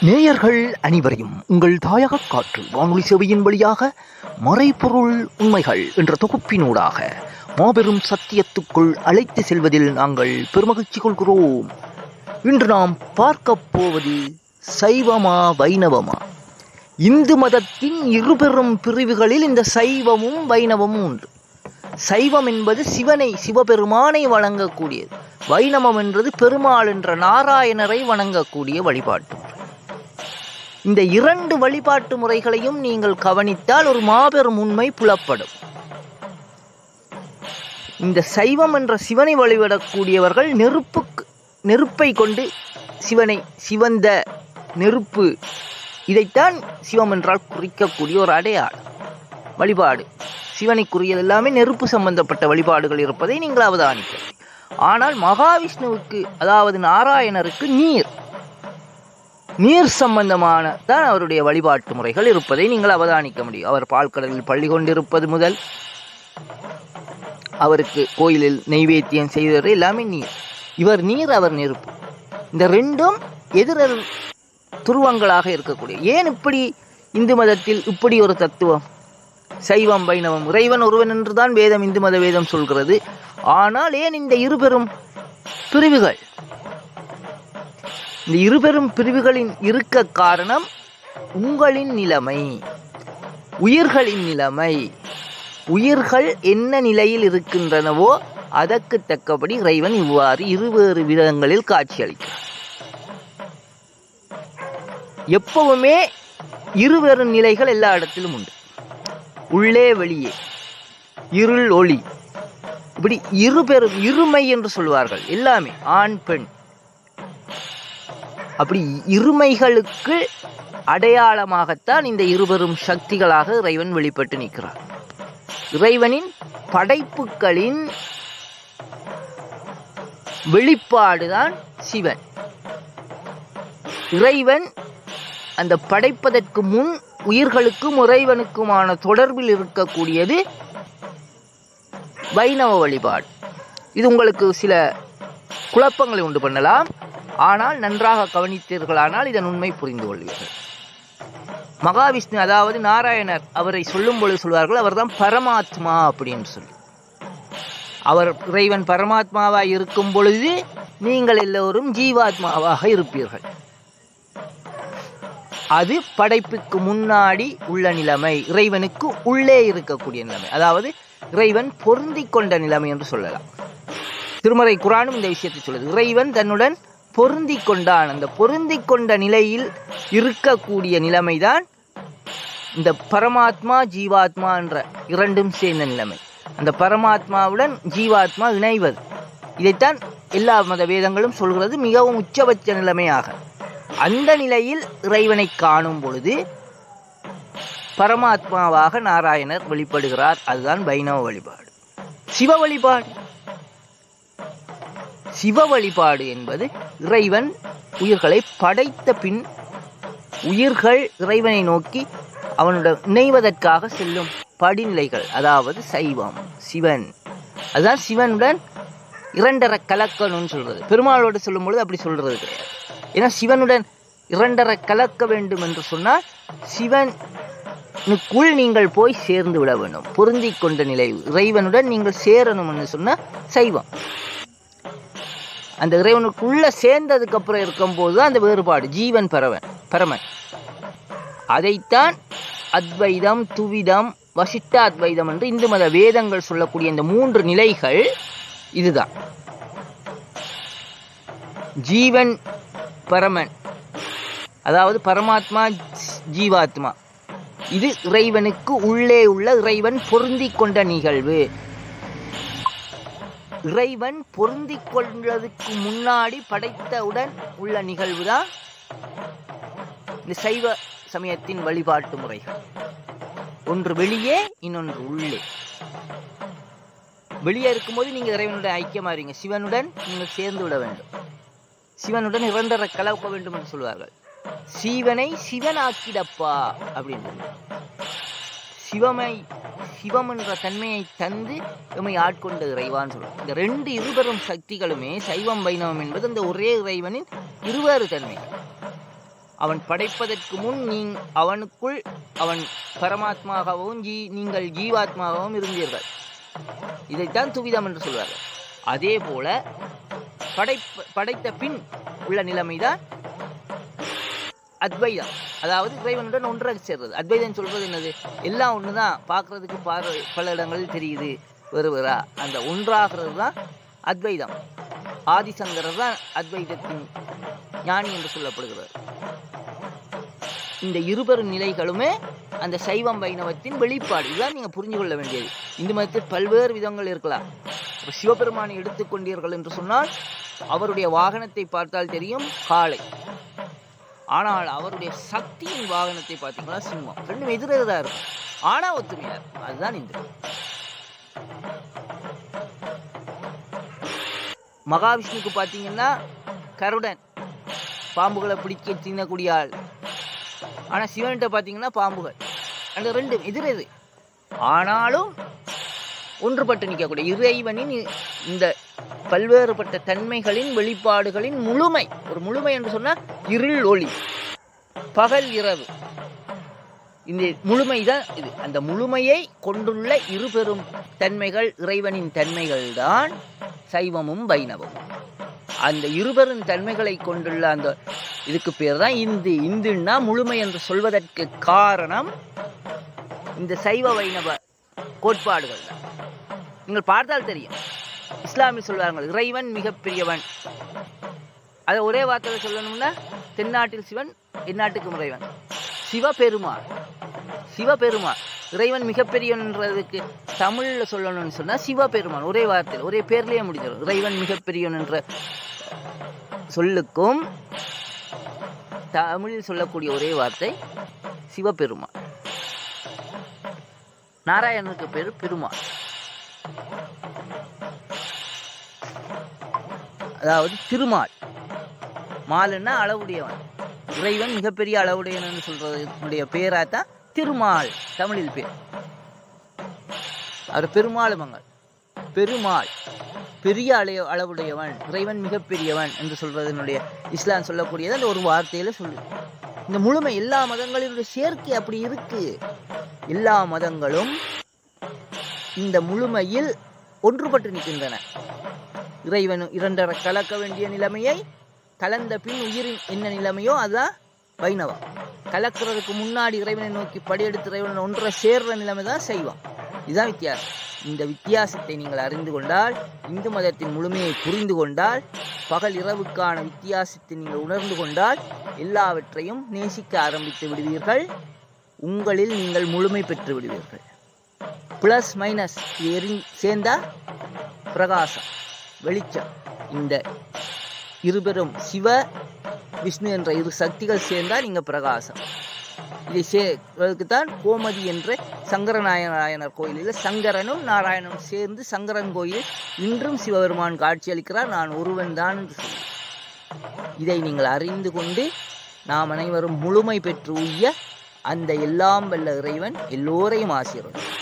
நேயர்கள் அனைவரையும் உங்கள் தாயக காற்று வானொலி சேவையின் வழியாக மறைபொருள் உண்மைகள் என்ற தொகுப்பினூடாக மாபெரும் சத்தியத்துக்குள் அழைத்து செல்வதில் நாங்கள் பெருமகிழ்ச்சி கொள்கிறோம். இன்று நாம் பார்க்க போவது சைவமா வைணவமா? இந்து மதத்தின் இருபெரும் பிரிவுகளில் இந்த சைவமும் வைணவமும் உண்டு. சைவம் என்பது சிவனை சிவபெருமானை வணங்கக்கூடியது. வைணவம் என்றது பெருமாள் என்ற நாராயணரை வணங்கக்கூடிய வழிபாட்டு. இந்த இரண்டு வழிபாட்டு முறைகளையும் நீங்கள் கவனித்தால் ஒரு மாபெரும் உண்மை புலப்படும். இந்த சைவம் என்ற சிவனை வழிபடக்கூடியவர்கள் நெருப்புக்கு நெருப்பை கொண்டு சிவனை சிவந்த நெருப்பு இதைத்தான் சிவம் என்றால் குறிக்கக்கூடிய ஒரு அடையாளம். வழிபாடு. சிவனைக்குரியது எல்லாமே நெருப்பு சம்பந்தப்பட்ட வழிபாடுகள் இருப்பதை நீங்கள் அவதானிக்க ஆனால் மகாவிஷ்ணுவுக்கு அதாவது நாராயணருக்கு நீர். நீர் சம்பந்தமான தான் அவருடைய வழிபாட்டு முறைகள் இருப்பதை நீங்கள் அவதானிக்க முடியும். அவர் பால்கடலில் பள்ளி கொண்டிருப்பது முதல் அவருக்கு கோயிலில் நெய்வேத்தியம் செய்தது எல்லாமே நீர். இவர் நீர் அவர் நெருப்பு. இந்த ரெண்டும் எதிர துருவங்களாக இருக்கக்கூடிய ஏன் இப்படி இந்து மதத்தில் இப்படி ஒரு தத்துவம்? சைவம் வைணவம் இறைவன் ஒருவன் என்றுதான் வேதம் இந்து மத வேதம் சொல்கிறது. ஆனால் ஏன் இந்த இருபெரும் பிரிவுகள்? இந்த இருபெரும் பிரிவுகளின் இருக்க காரணம் உங்களின் நிலைமை உயிர்களின் நிலைமை. உயிர்கள் என்ன நிலையில் இருக்கின்றனவோ அதற்கு தக்கபடி இறைவன் இவ்வாறு இருவேறு விதங்களில் காட்சியளிக்கும் எப்பவுமே இருவேறு நிலைகள் எல்லா இடத்திலும் உண்டு. உள்ளே வெளியே. இருள் ஒளி. இப்படி இருபெரும் இருமை என்று சொல்வார்கள். எல்லாமே ஆண் பெண். அப்படி இருமைகளுக்கு அடையாளமாகத்தான் இந்த இருவரும் சக்திகளாக இறைவன் வெளிப்பட்டு நிற்கிறார். இறைவனின் படைப்புகளின் வெளிப்பாடுதான் சிவன். இறைவன் அந்த படைப்பதற்கு முன் உயிர்களுக்கும் இறைவனுக்குமான தொடர்பில் இருக்கக்கூடியது வைணவ வழிபாடு. இது உங்களுக்கு சில குழப்பங்களை உண்டு பண்ணலாம். ஆனால் நன்றாக கவனித்தீர்களானால் இதன் உண்மை புரிந்து கொள்வீர்கள். மகாவிஷ்ணு அதாவது நாராயணர் அவரை சொல்லும் பொழுது சொல்வார்கள் அவர்தான் பரமாத்மா அப்படின்னு சொல்லி. அவர் இறைவன் பரமாத்மாவாக இருக்கும் பொழுது நீங்கள் எல்லோரும் ஜீவாத்மாவாக இருப்பீர்கள். அது படைப்புக்கு முன்னாடி உள்ள நிலைமை இறைவனுக்கு உள்ளே இருக்கக்கூடிய நிலைமை. அதாவது இறைவன் பொருந்தி கொண்ட நிலைமை என்று சொல்லலாம். திருமறை குரானும் இந்த விஷயத்தை சொல்லுது. இறைவன் தன்னுடன் பொருந்தி கொண்டான். அந்த பொருந்தி கொண்ட நிலையில் இருக்கக்கூடிய நிலைமைதான் இந்த பரமாத்மா ஜீவாத்மா என்ற இரண்டும் சேர்ந்த நிலைமை. அந்த பரமாத்மாவுடன் ஜீவாத்மா இணைவது. இதைத்தான் எல்லா மத வேதங்களும் சொல்கிறது. மிகவும் உச்சபட்ச நிலைமையாக. அந்த நிலையில் இறைவனை காணும் பொழுது பரமாத்மாவாக நாராயணர் வெளிப்படுகிறார். அதுதான் வைணவ வழிபாடு. சிவ வழிபாடு. சிவ வழிபாடு என்பது இறைவன் உயிர்களை படைத்த பின் உயிர்கள் இறைவனை நோக்கி அவனுடன் இணைவதற்காக செல்லும் படிநிலைகள் அதாவது சைவம் சிவன். அதுதான் சிவனுடன் இரண்டரை கலக்கணும்னு சொல்கிறது பெருமாளோடு சொல்லும் பொழுது அப்படி சொல்கிறது கிடையாது. ஏன்னா சிவனுடன் இரண்டரை கலக்க வேண்டும் என்று சொன்னால் சிவனுக்குள் நீங்கள் போய் சேர்ந்து விட வேண்டும். பொருந்தி கொண்ட நிலை இறைவனுடன் நீங்கள் சேரணும் என்று சொன்னால் சைவம். அந்த இறைவனுக்குள்ள சேர்ந்ததுக்கு அப்புறம் இருக்கும்போது தான் அந்த வேறுபாடு. ஜீவன் பரவன் பரமன். அதைத்தான் அத்வைதம் துவிதம் வசித்த அத்வைதம் என்று இந்து மத வேதங்கள் சொல்லக்கூடிய இந்த மூன்று நிலைகள் இதுதான். ஜீவன் பரமன். அதாவது பரமாத்மா ஜீவாத்மா. இது இறைவனுக்கு உள்ளே உள்ள இறைவன் பொருந்தி கொண்ட நிகழ்வு. இறைவன் பொருந்தி கொள்வதற்கு முன்னாடி படைத்தவுடன் உள்ள நிகழ்வு தான் இந்த சைவ சமயத்தின் வழிபாட்டு முறைகள். ஒன்று வெளியே இன்னொன்று உள்ளே. வெளியே இருக்கும்போது நீங்கள் இறைவனுடன் ஐக்கியமாக இருங்க. சிவனுடன் நீங்கள் சேர்ந்து விட வேண்டும். சிவனுடன் நிரந்தர கலக்க வேண்டும் என்று சொல்வார்கள். சிவனை சிவனாக்கிடப்பா அப்படின்னு. சிவமை சிவம் என்ற தன்மையை தந்து எம்மை ஆட்கொண்ட இறைவான்னு சொல்லுவோம் இந்த ரெண்டு இருபெரும் சக்திகளுமே சைவம் வைணவம் என்பது அந்த ஒரே இறைவனின் இருவேறு தன்மை. அவன் படைப்பதற்கு முன் நீ அவனுக்குள் அவன் பரமாத்மாகவும் ஜீ நீங்கள் ஜீவாத்மாகவும் இருந்தீர்கள். இதைத்தான் துவிதம் என்று சொல்வார்கள். அதே போல படைப்ப படைத்த பின் உள்ள நிலைமைதான் அத்வைதம். அதாவது இறைவனுடன் ஒன்றாக சேர்றது. அத்வைதம் சொல்றது என்னது? எல்லாம் ஒன்று தான் பார்க்குறதுக்கு பார்வை பல இடங்களில் தெரியுது வருவரா? அந்த ஒன்றாகிறது தான் அத்வைதம். ஆதிசங்கரர் தான் அத்வைதத்தின் ஞானி என்று சொல்லப்படுகிறது இந்த இருபெரும் நிலைகளுமே அந்த சைவம் வைணவத்தின் வெளிப்பாடு. இதுதான் நீங்கள் புரிஞ்சு கொள்ள வேண்டியது. இந்து மதத்தில் பல்வேறு விதங்கள் இருக்கலாம். இப்போ சிவபெருமானை எடுத்துக்கொண்டீர்கள் என்று சொன்னால் அவருடைய வாகனத்தை பார்த்தால் தெரியும் காளை. ஆனால் அவருடைய சக்தியின் வாகனத்தை பார்த்தீங்களா? சிம்மம். ரெண்டும் எதிரெதிராக இருக்கும். ஆனால் ஒத்துமையா இருக்கும். அதுதான் இந்த மகாவிஷ்ணுக்கு பார்த்தீங்கன்னா கருடன். பாம்புகளை பிடிக்க தின்னக்கூடிய ஆள். ஆனால் சிவன்கிட்ட பார்த்தீங்கன்னா பாம்புகள். அந்த ரெண்டும் எதிரெது ஆனாலும் ஒன்றுபட்டு நிற்கக்கூடிய இறைவனின் இந்த பல்வேறுபட்ட தன்மைகளின் வெளிப்பாடுகளின் முழுமை. ஒரு முழுமை என்று சொன்னால் இருள் ஒளி. பகல் இரவு. இந்த முழுமை தான் இது. அந்த முழுமையை கொண்டுள்ள இருபெரும் தன்மைகள் இறைவனின் தன்மைகள் தான் சைவமும் வைணவமும். அந்த இருபெரும் தன்மைகளை கொண்டுள்ள அந்த இதுக்கு பேர் தான் இந்து. இந்துன்னா முழுமை என்று சொல்வதற்கு காரணம் இந்த சைவ வைணவ கோட்பாடுகள் தான் நீங்கள் பார்த்தால் தெரியும். இஸ்லாமில் சொல்வார்கள் இறைவன் மிகப்பெரியவன். அதை ஒரே வார்த்தையில் சொல்லணும்னா தென்னாட்டில் சிவன் எந்நாட்டுக்கும் இறைவன். சிவபெருமான். சிவபெருமான். இறைவன் மிகப்பெரியவன்றதுக்கு தமிழில் சொல்லணும்னு சொன்னால் சிவபெருமான். ஒரே வார்த்தையில் ஒரே பேர்லேயே முடிஞ்சிடும். இறைவன் மிகப்பெரியவன் என்ற சொல்லுக்கும் தமிழில் சொல்லக்கூடிய ஒரே வார்த்தை சிவபெருமான். நாராயணனுக்கு பேர் பெருமாள் அதாவது திருமால். மாலுன்னா அளவுடையவன். இறைவன் மிகப்பெரிய அளவுடையவன் சொல்றதுடைய பேரா தான் திருமால் தமிழில் பேர். அவர் பெருமாள் மங்கள் பெருமாள். பெரிய அலைய அளவுடையவன். இறைவன் மிகப்பெரியவன் என்று சொல்றதனுடைய இஸ்லாம் சொல்லக்கூடியது அந்த ஒரு வார்த்தையில சொல்லு இந்த முழுமை எல்லா மதங்களினுடைய சேர்க்கை அப்படி இருக்கு. எல்லா மதங்களும் இந்த முழுமையில் ஒன்றுபட்டு நிற்கின்றன. இறைவன் இரண்டரை கலக்க வேண்டிய நிலைமையை கலந்த பின் உயிரின் என்ன நிலைமையோ அதுதான் வைணவம். கலக்கிறதுக்கு முன்னாடி இறைவனை நோக்கி படையெடுத்து இறைவன் ஒன்றை சேர்ற நிலைமை தான் செய்வோம் இதுதான் வித்தியாசம். இந்த வித்தியாசத்தை நீங்கள் அறிந்து கொண்டால் இந்து மதத்தின் முழுமையை புரிந்து கொண்டால் பகல் இரவுக்கான வித்தியாசத்தை நீங்கள் உணர்ந்து கொண்டால் எல்லாவற்றையும் நேசிக்க ஆரம்பித்து விடுவீர்கள். உங்களில் நீங்கள் முழுமை பெற்று விடுவீர்கள். ப்ளஸ் மைனஸ் எரி சேர்ந்தா பிரகாசம். வெளிச்சம். இந்த இருபெரும் சிவ விஷ்ணு என்ற இரு சக்திகள் சேர்ந்தால் இங்கே பிரகாசம். இதை சேர்வதற்கு தான் கோமதி என்ற சங்கரநாராயணர் கோயிலில் சங்கரனும் நாராயணனும் சேர்ந்து சங்கரன் கோயில் இன்றும் சிவபெருமான் காட்சியளிக்கிறார் நான் ஒருவன் தான் என்று இதை நீங்கள் அறிந்து கொண்டு நாம் அனைவரும் முழுமை பெற்று உய்ய அந்த எல்லாம் வல்ல இறைவன் எல்லோரையும் ஆசீர்வதிப்பார்.